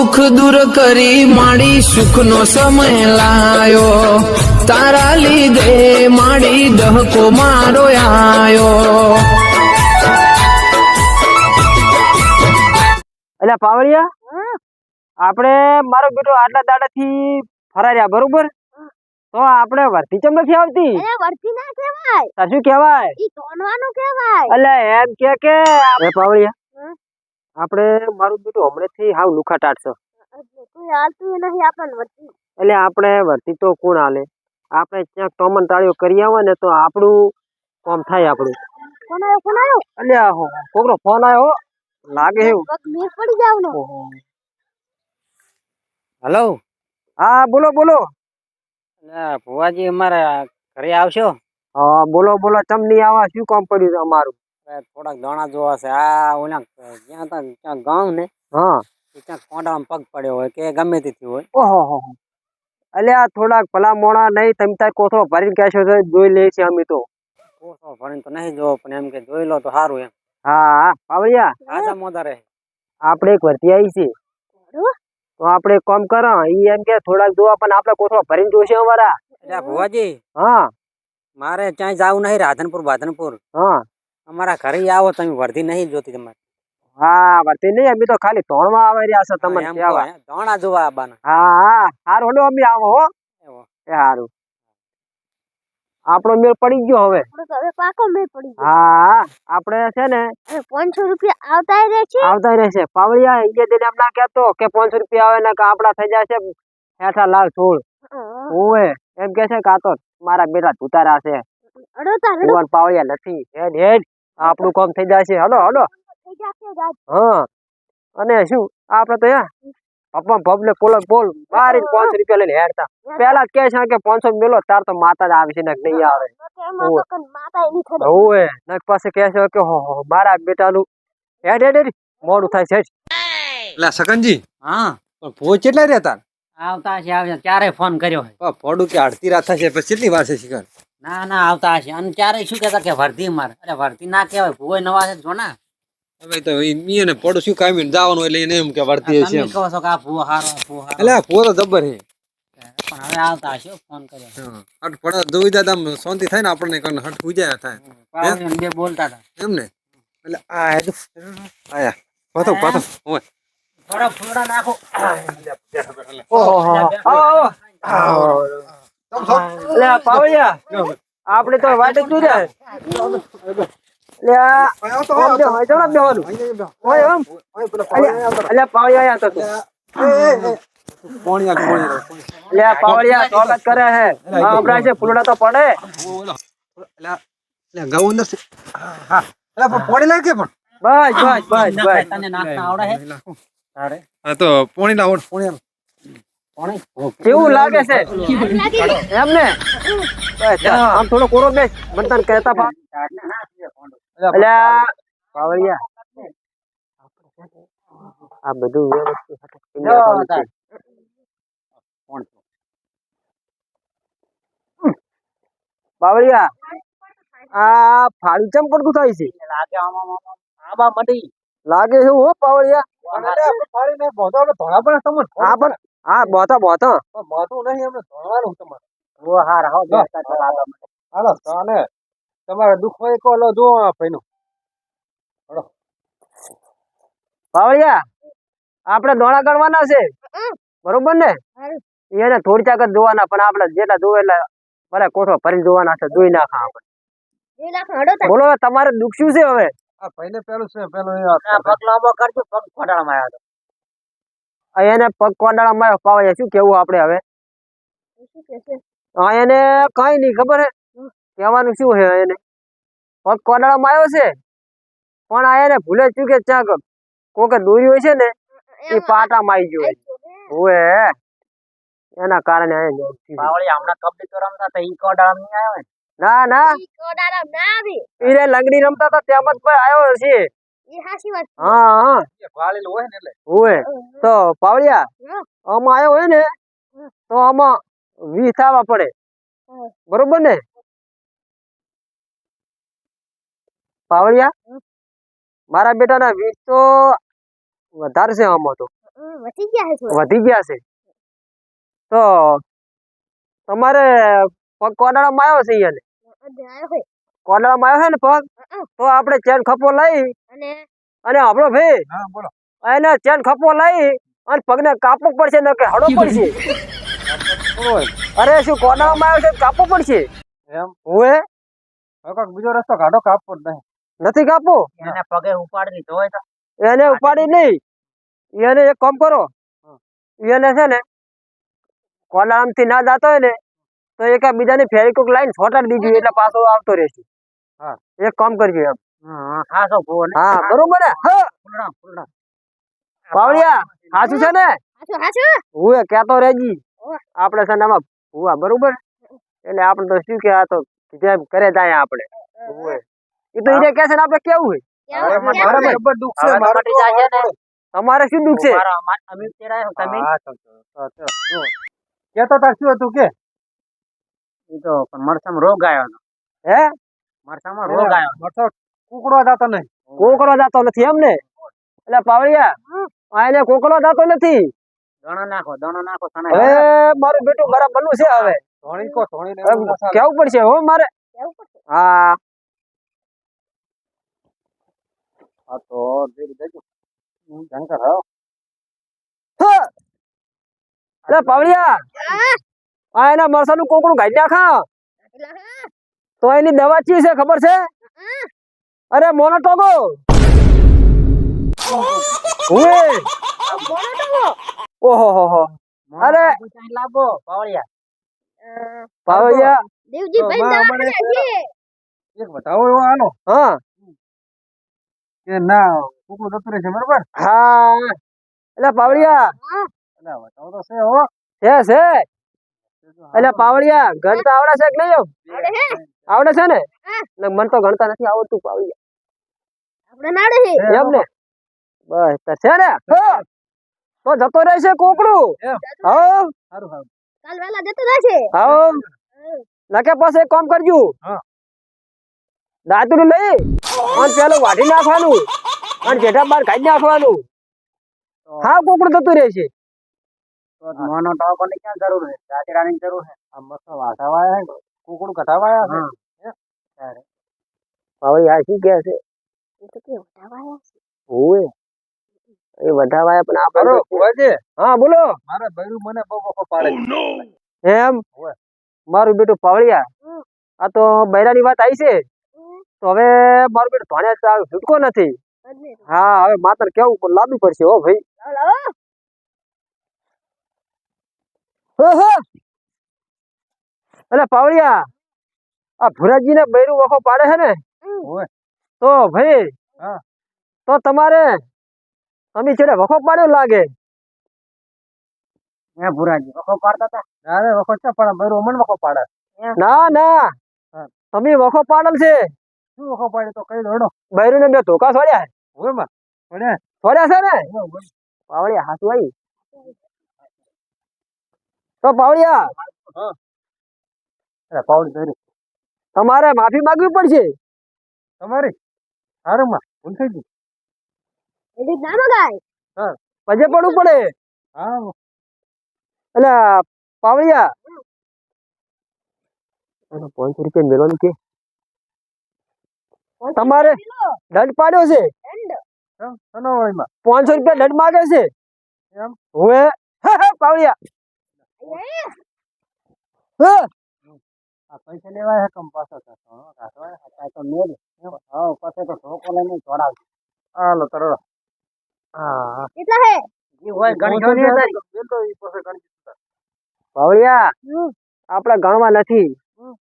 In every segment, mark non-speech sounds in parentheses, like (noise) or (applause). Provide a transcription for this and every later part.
દુઃખ દૂર કરી માડી સુખનો સમય લાયો. તારા લીધે માડી દહકો મારો આયો. એટલે પાવડિયા આપણે મારો બેટો આટલા દાડા થી ફરાર્યા બરોબર? તો આપણે વર્તી ચમ નથી આવતી? એ વર્તી ના કહેવાય. શું કહેવાય? ઈ કહેવાય. એટલે એમ કે કે એ પાવડિયા? આપણે મારું બેટું હમણાંથી હાવ લુખાટાટ છે. એટલે આપણે વર્તી તો કોણ હાલે? આપણે ક્યાંક ટોમન તાળીઓ કરી આવે ને તો આપણું કોમ થાય આપણું. ફોન આવ્યો ફોન આવ્યો? એટલે આ હો, કોકનો ફોન આવ્યો લાગે એવું. પગ પડી જાવ ને. હેલો? હા બોલો બોલો. ભુવાજી અમારા ઘરે આવશો? હા બોલો બોલો. તમને નહીં આવા? શું કામ પડ્યું છે અમારું? થોડાક દાણા જોવા છે. આ ઓલા જ્યાં તા ત્યાં ગામ ને? હા. ત્યાં કોંડામાં પગ પડ્યો હોય કે ગમે તેથી હોય. ઓહો હો હો. અલ્યા થોડાક ભલા મોણા નહીં તમે ત્યાં કોથળો ભરીને કહેશો તો જોઈ લઈએ છે અમે તો. કોસો ભરીને તો નહીં જોવો પણ એમ કે જોઈ લો તો સારું એમ. હા હા. પાવડિયા. આજા મોદા રહે. આપણે એક વર્તી આવી છે તો આપણે કોમ કરો ઈ એમ કે થોડાક જોવા પણ આપણે કોથળો ભરીને જોશે અમારા. એટલે ભુવાજી. હા. મારે ક્યાંય જવું નહીં રાધનપુર બાધનપુર. હા. અમારા ઘરે આવો તમે વર્ધી નહીં જોતી તમારે. હા વર્તી નહીં અમે તો ખાલી ધોણમાં આવી રહ્યા છો તમે? દોણા જોવા આવવાના હા હા હારું હલો અમે આવો હો. એ હારું. આપણો મેળ પડી ગયો હવે. હવે પાકો મેળ પડી ગયો. હા આપણે છે ને હવે પાંચસો રૂપિયા આવતા રહે છે આવતા રહેશે. પાવડિયા એ દિન ના કહેતો કે પાંચસો રૂપિયા આવે ને કે આપડા થઈ જશે હેઠા લાખ સોળ. હા. ઓવે એમ કે છે કાતો તો મારા બેટા ધુતારા છે. અડો તાર અડો. ભગવાન નથી. હેડ હેડ. આપણું કામ થઈ જશે હલો હલો. ગાજ. હા. અને શું? આપડે તો પપ્પા પબને પોલ પોલ બારી પાંચ રૂપિયા લઈને હેરતા પેલા કે છે કે પાંચસો મેલો તાર તો માતા જ આવે છે ને નહીં આવે. ઓવે નક પાસે કે છે કે હો હો મારા બેટાનું હેડ હેડ હેડ. મોડું થાય છે એટલે સકનજી હા. પણ ભોજ કેટલા રહેતા આવતા છે આવતા ક્યારે ફોન કર્યો હોય ફોડું કે અડધી રાત થશે પછી કેટલી વાર છે શિખર ના ના આવતા હશે. અને ક્યારે શું કહેતા કે વર્ધી માર. અરે વર્ધી ના કહેવાય ભુવોય નવા છે જો ના. હવે તો ઈ ને પડું શું કામ જવાનું એટલે એને એમ કે વર્તી છે તમે કહો છો કે આ ભુવો હારો આ હારો. એટલે આ તો જબ્બર હે પણ હવે આવતા હશે ફોન કર્યો. હટ પડે જોઈ જાય શાંતિ થાય ને આપણને હટ ઉજાય થાય. બે બોલતા હતા. એમ ને? એટલે આ આયા. ઓય. થોડા નાખો. ઓહો. આવો આપણે તો વાટ જ જોઈ રહ્યા હોય બેવાનું હોય આયા તો. પોણી આ સ્વાગત કરે હે. હા છે ફૂલડા તો પડે. અંદર હા. એટલે પોણી લાગે પણ. બસ બસ બસ બસ. તને નાખતા આવડે હે? તારે હા તો પોણી લાવો પોણી આલો. કોણી કેવું લાગે છે એમ આમ થોડો કોરો બેસ મને તને કહેતા પા આ આ બધું વ્યવસ્થિત બાવળિયા આ ફાળી ચમ પડતું થાય છે લાગે આમાં મટી લાગે છે હો પાવળિયા પણ આપણે પાણી ને હા બોતો બોતો પણ નહીં આપણે ધોવાનું તમારે. ઓ હા રાહો હાલો તાને તમારે દુઃખ હોય કો લો જો આ ભાઈનું. પાવળિયા આપણે દોણા ગણવાના છે. બરોબર ને? એને થોડી ચાકત જોવાના પણ આપણે જેટલા જોવે એટલે ભલે કોઠો ફરી જોવાના છે જોઈ નાખા આપણે. બોલો તમારે દુઃખ શું છે હવે? આ ભાઈને પેલું છે પેલું એ આ પગ લાંબો કરજો પગ ખોટાડામાં આવ્યો આ એને પગ કોડાળા માં પાવળિયા શું કેવું આપણે હવે? એને કઈ નહીં ખબર હે? કહેવાનું શું છે એને? પગ કોડાળામાં આવ્યો છે પણ આ એને ભૂલે ચૂકે ચાક કોકે દોરી હોય છે ને એ પાટા માં આવી ગયો હોય. એના કારણે હમણાં કબડ્ડી તો રમતા હતા ઈ કોડાળામાં નહીં આવ્યો ના? ના કોડાળા લંગડી રમતા હતા તેમ જ આવ્યો છે. હા હા. હોય ને એટલે. હોય તો પાવળિયા આમાં આવ્યો હોય ને તો આમાં વીસ થવા પડે. બરોબર ને? પાવળિયા? મારા બેટાના વીસ તો વધારે છે આમાં તો. વધી ગયા છે વધી ગયા છે. તો તમારે પગ કોડાળામાં આવ્યો છે અહીંયા અંદર આવ્યો છે ને પગ તો આપણે ચેન ખપો લઈ અને? અને આપણો ભાઈ બોલો. એને ચેન ખપો લઈ અને પગને કાપવું પડશે ને કે હડો પડશે. અરે શું કોડાળામાં આવ્યો છે? કાપવું પડશે? એમ? હવે બીજો રસ્તો કાઢો કાપવો જ નહીં. નથી કાપવો? એને પગે ઉપાડી તો એને ઉપાડી નહીં. એને એક કામ કરો. એને છે ને કોલામથી ના જાતો હોય ને તો એક બીજાની ફેરી કોક લાઈન છોટાડી દીધી એટલે પાછો આવતો રહેશે. એક કામ કરજો એમ. હા ખાસો ભૂવો ને હા બરોબર ને હા. ફૂલડા ફૂલડા પાવડિયા સાચું છે ને? હાચું હાચું? હું એ કહેતો રહેજી આપણે છે ને આમાં ભૂવા બરોબર? એટલે આપણે તો શું કે આ તો જેમ કરે જાય આપણે. એ તો એને કહે છે ને આપણે કેવું હોય? તમારે શું દુઃખ છે? કેતો તેરા શું હતું કે? એ તો પણ મરસામાં રોગ આવ્યો હે? મરસામાં રોગ આવ્યો. કુકડો જાતો નહીં. કોકડો જાતો નથી એમ ને? એટલે કોકડો જાતો નથી. દણો નાખો દણો નાખો તને હવે મારું બેટું બરાબર બનવું છે હવે. ધોણી કો ધોણી ને હવે એવું ના ચાલે. કેવું પડશે હો મારે? કેવું પડશે? હા. આ તો ધીરે દેજો. હું જાણકાર હા. અરે પાવડિયા આ એના મરસાનું કોકડું ગાઈ નાખા. એટલે હા, તો એની દવા ચી છે ખબર છે? અરે મોનો ટોગો મોનોટોગો! તો ઓહો હો હો. અરે. લાગો પાવળિયા પાવળિયા દેવજી ભાઈ દવા પડે છે. એક બતાવો એવો આનો હા. કે ના કુકડું જતું રહેશે બરાબર? હા. એટલે પાવડિયા. હા, એટલે બતાવો તો છે હો. છે છે. એટલે પાવડિયા ગણતા આવડે છે કે નહીં આવડે છે. ને? મન તો ગણતા નથી આવડતું પાવડિયા આપણે એમ ને? બસ છે ને? તો જતો રહેશે કોકડું. હા. કાલ વહેલા જતો રહેશે. હા! નકે પાસે એક કામ કરજો. હા. દાંતરું લઈ અને પેલું વાઢી નાખવાનું અને જેઠા બાર કાઢી નાખવાનું. હા કોકડું જતું રહેશે તો મોનો ટોકો ક્યાં જરૂર છે? દાદરાની જરૂર છે? આ મસ્ત વાઢાવાયા હે કુકડું કઢાવાયા છે? હા. હવે આ શું કે છે? એ તો કે વટાવાયા છે. ઓય એ વધાવાય પણ આપણે બરો તો- હા બોલો. મારા બૈરું મને બહુ વખો પાડે એમ? મારું બેટું પાવળિયા. આ તો બૈરાની વાત આવી છે. તો હવે મારું બેટું ભાણે ચાલ છૂટકો નથી. હા હવે માતર કેવું? લાદવું પડશે હો ભાઈ. એટલે પાવળિયા આ ભુરાજી ને બૈરું વખો પાડે છે ને? તો ભાઈ તો તમારે તમે છેડે વખો પાડ્યો લાગે? હે ભુરાજી વખો પાડતા હતા અરે વખો છે પણ બૈરું અમન વખો પાડે. ના ના. તમે વખો પાડેલ છે. શું વખો પાડે તો કઈ દોડો? બૈરું ને બે ધોકા છોડ્યા હોયમાં છોડ્યા છે ને? પાવળિયા હાસુ આવી તો પાવડિયા અરે પાવડી ધરી તમારે માફી માંગવી પડશે. તમારી? સારું માં ભૂલ થઈ ગઈ. એવી ના મગાય. પજે પડવું પડે. હા. એટલે પાવડિયા પાંચસો રૂપિયા મેળવાનું કે? તમારે દંડ પાડ્યો છે. દંડ. પાંચસો રૂપિયા દંડ માગે છે. એમ? હવે પાવળિયા હા. આ પૈસા લેવાય હે કમ પાછો થતો કાઢવાય આ તો મેલ હા પછી તો ધોકો લઈને જોડાવ હાલો તરો હા. કેટલા હે? જી હોય ગણ્યો નહીં અંદર. પાવળિયા હમ. આપણે ગણવા નથી.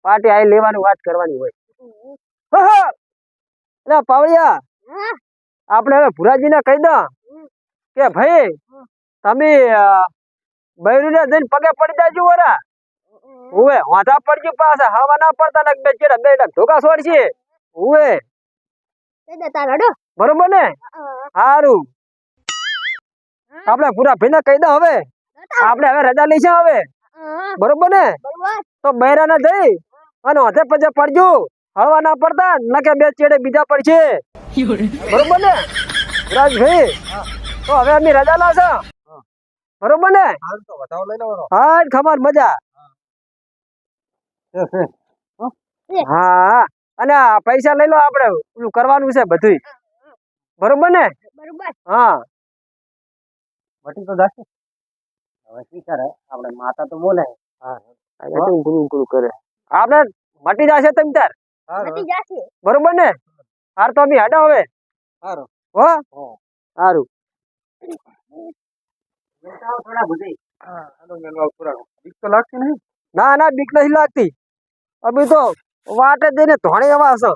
પાર્ટી આઈ લેવાની વાત કરવાની હોય. એટલે પાવળિયા હા, આપણે હવે ભુરાજીને કહી દો કે ભાઈ તમે બૈરુને જઈને પગે પડી જાય વરા ઉવે વાંધા પડજો પાસે હવા ના પડતા ને બે ચેડા બે ધોકા છોડશે ઉવે. કહી તાર હડો. બરોબર ને? સારું આપણે પૂરા ભીના કહી દો હવે. આપણે હવે રજા લઈ છે હવે બરોબર ને? તો બૈરા ના જઈ અને હાથે પજે પડજો. હવા ના પડતા નકે બે ચેડે બીજા પડશે. (laughs) બરોબર ને? રાજભાઈ તો હવે અમે રજા લાવશે. બરોબર ને? હાલ તો વધાવો લઈ લેવાનો. હા ખબર મજા. હા. અને પૈસા લઈ લો આપડે પેલું કરવાનું છે બધું બરોબર ને? હા. વટી તો જશે. હવે શું કરે? આપણે માતા તો બોલે. કરે. આપણે મટી જશે તમ તાર બરોબર ને? હાર તો અમે હેડો હવે. સારું હો? સારું થોડા બધી હા હાલો મેલવા પૂરા બીક તો લાગતી નહીં ના ના બીક નથી લાગતી. અભી તો વાટે જઈને ધોણે એવા હશો.